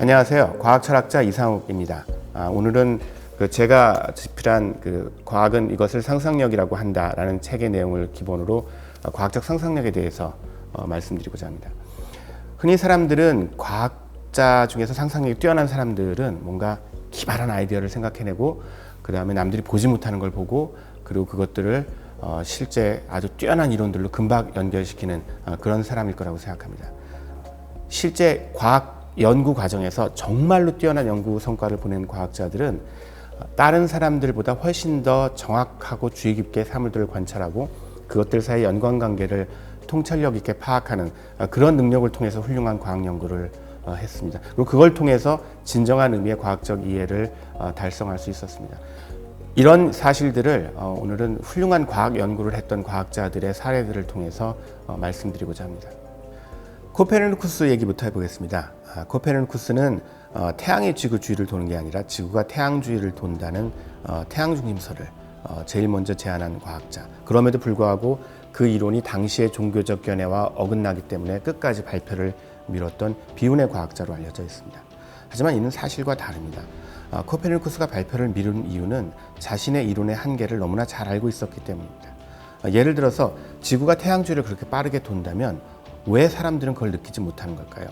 안녕하세요. 과학철학자 이상욱입니다. 아, 오늘은 그 제가 집필한 그 과학은 이것을 상상력이라고 한다라는 책의 내용을 기본으로 어, 과학적 상상력에 대해서 어, 말씀드리고자 합니다. 흔히 사람들은 과학자 중에서 상상력이 뛰어난 사람들은 뭔가 기발한 아이디어를 생각해내고 그 다음에 남들이 보지 못하는 걸 보고 그리고 그것들을 어, 실제 아주 뛰어난 이론들로 금방 연결시키는 어, 그런 사람일 거라고 생각합니다. 실제 과학 연구 과정에서 정말로 뛰어난 연구 성과를 보낸 과학자들은 다른 사람들보다 훨씬 더 정확하고 주의 깊게 사물들을 관찰하고 그것들 사이 연관 관계를 통찰력 있게 파악하는 그런 능력을 통해서 훌륭한 과학 연구를 어, 했습니다. 그리고 그걸 통해서 진정한 의미의 과학적 이해를 어, 달성할 수 있었습니다. 이런 사실들을 어, 오늘은 훌륭한 과학 연구를 했던 과학자들의 사례들을 통해서 말씀드리고자 합니다. 코페르니쿠스 얘기부터 해보겠습니다. 아, 코페르니쿠스는 어, 태양의 지구 주위를 도는 게 아니라 지구가 태양 주위를 돈다는 어, 태양 중심설을 어, 제일 먼저 제안한 과학자. 그럼에도 불구하고 그 이론이 당시의 종교적 견해와 어긋나기 때문에 끝까지 발표를 미뤘던 비운의 과학자로 알려져 있습니다. 하지만 이는 사실과 다릅니다. 어, 코페르니쿠스가 발표를 미룬 이유는 자신의 이론의 한계를 너무나 잘 알고 있었기 때문입니다. 어, 예를 들어서 지구가 태양 주위를 그렇게 빠르게 돈다면 왜 사람들은 그걸 느끼지 못하는 걸까요?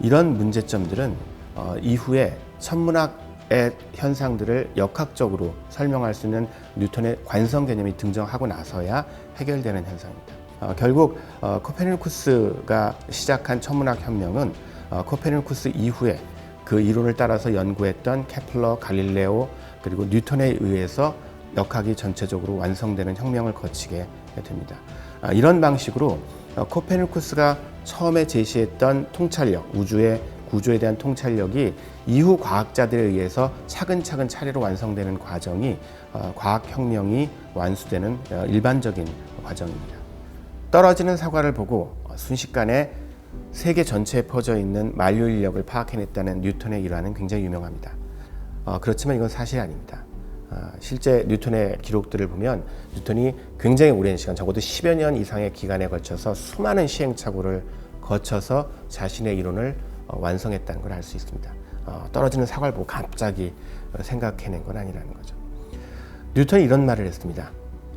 이런 문제점들은 어, 이후에 천문학의 현상들을 역학적으로 설명할 수 있는 뉴턴의 관성 개념이 등장하고 나서야 해결되는 현상입니다. 어, 결국 어, 코페르니쿠스가 시작한 천문학 혁명은 어, 코페르니쿠스 이후에 그 이론을 따라서 연구했던 케플러, 갈릴레오 그리고 뉴턴에 의해서 역학이 전체적으로 완성되는 혁명을 거치게 됩니다. 아, 이런 방식으로 어, 코페르쿠스가 처음에 제시했던 통찰력, 우주의 구조에 대한 통찰력이 이후 과학자들에 의해서 차근차근 차례로 완성되는 과정이 어, 과학혁명이 완수되는 어, 일반적인 과정입니다. 떨어지는 사과를 보고 순식간에 세계 전체에 퍼져 있는 만류 인력을 파악해냈다는 뉴턴의 일화는 굉장히 유명합니다. 그렇지만 이건 사실이 아닙니다. 아, 실제 뉴턴의 기록들을 보면 뉴턴이 굉장히 오랜 시간, 적어도 10여 년 이상의 기간에 걸쳐서 수많은 시행착오를 거쳐서 자신의 이론을 어, 완성했다는 걸 알 수 있습니다. 어, 떨어지는 사과를 보고 갑자기 생각해낸 건 아니라는 거죠. 뉴턴이 이런 말을 했습니다.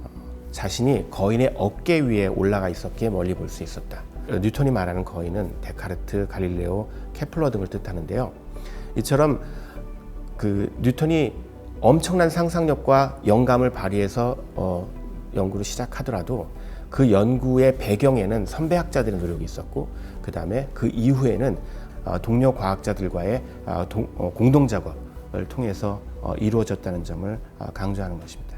어, 자신이 거인의 어깨 위에 올라가 있었기에 멀리 볼 수 있었다. 뉴턴이 말하는 거인은 데카르트, 갈릴레오, 케플러 등을 뜻하는데요. 이처럼 그 뉴턴이 엄청난 상상력과 영감을 발휘해서 어, 연구를 시작하더라도 그 연구의 배경에는 선배 학자들의 노력이 있었고 그 다음에 그 이후에는 어, 동료 과학자들과의 어, 동, 어, 공동 작업을 통해서 어, 이루어졌다는 점을 어, 강조하는 것입니다.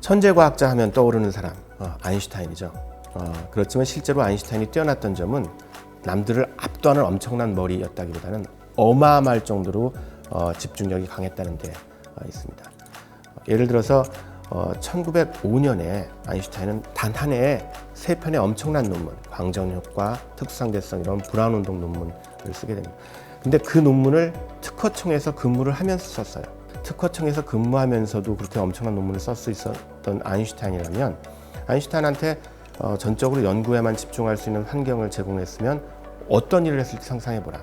천재 과학자 하면 떠오르는 사람 어, 아인슈타인이죠. 어, 그렇지만 실제로 아인슈타인이 뛰어났던 점은 남들을 압도하는 엄청난 머리였다기보다는 어마어마할 정도로 어, 집중력이 강했다는 데 있습니다. 예를 들어서 1905년에 어, 아인슈타인은 단 한 해에 세 편의 엄청난 논문, 광전효과, 특수상대성 이런 브라운 운동 논문을 쓰게 됩니다. 근데 그 논문을 특허청에서 근무를 하면서 썼어요. 특허청에서 근무하면서도 그렇게 엄청난 논문을 쓸 수 있었던 아인슈타인이라면 아인슈타인한테 어, 전적으로 연구에만 집중할 수 있는 환경을 제공했으면 어떤 일을 했을지 상상해보라.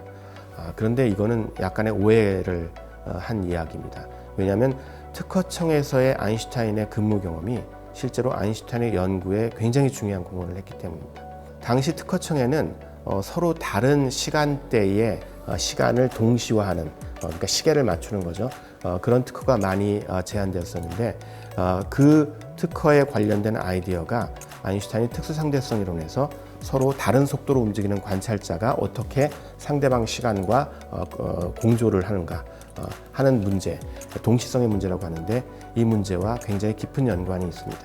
아, 그런데 이거는 약간의 오해를 어, 한 이야기입니다. 왜냐하면 특허청에서의 아인슈타인의 근무 경험이 실제로 아인슈타인의 연구에 굉장히 중요한 공헌을 했기 때문입니다. 당시 특허청에는 어, 서로 다른 시간대에 어, 시간을 동시화하는 어, 그러니까 시계를 맞추는 거죠. 어, 그런 특허가 많이 어, 제한되었었는데 어, 그 특허에 관련된 아이디어가 아인슈타인이 특수상대성 이론에서 서로 다른 속도로 움직이는 관찰자가 어떻게 상대방 시간과 어, 어, 공조를 하는가 어, 하는 문제, 동시성의 문제라고 하는데 이 문제와 굉장히 깊은 연관이 있습니다.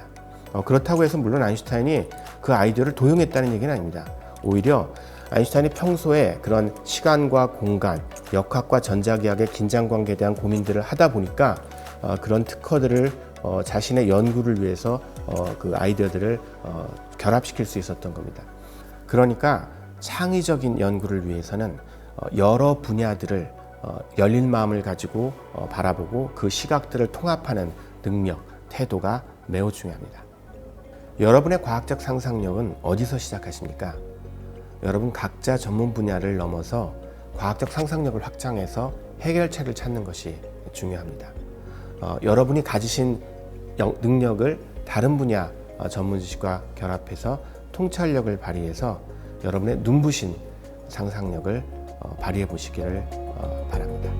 어, 그렇다고 해서 물론 아인슈타인이 그 아이디어를 도용했다는 얘기는 아닙니다. 오히려 아인슈타인이 평소에 그런 시간과 공간, 역학과 전자기학의 긴장 관계에 대한 고민들을 하다 보니까 어, 그런 특허들을 어, 자신의 연구를 위해서 어, 그 아이디어들을 어, 결합시킬 수 있었던 겁니다. 그러니까 창의적인 연구를 위해서는 어, 여러 분야들을 어, 열린 마음을 가지고 어, 바라보고 그 시각들을 통합하는 능력, 태도가 매우 중요합니다. 여러분의 과학적 상상력은 어디서 시작하십니까? 여러분 각자 전문 분야를 넘어서 과학적 상상력을 확장해서 해결책을 찾는 것이 중요합니다. 어, 여러분이 가지신 영- 능력을 다른 분야 어, 전문 지식과 결합해서 통찰력을 발휘해서 여러분의 눈부신 상상력을 어, 발휘해 보시기를 어, 바랍니다.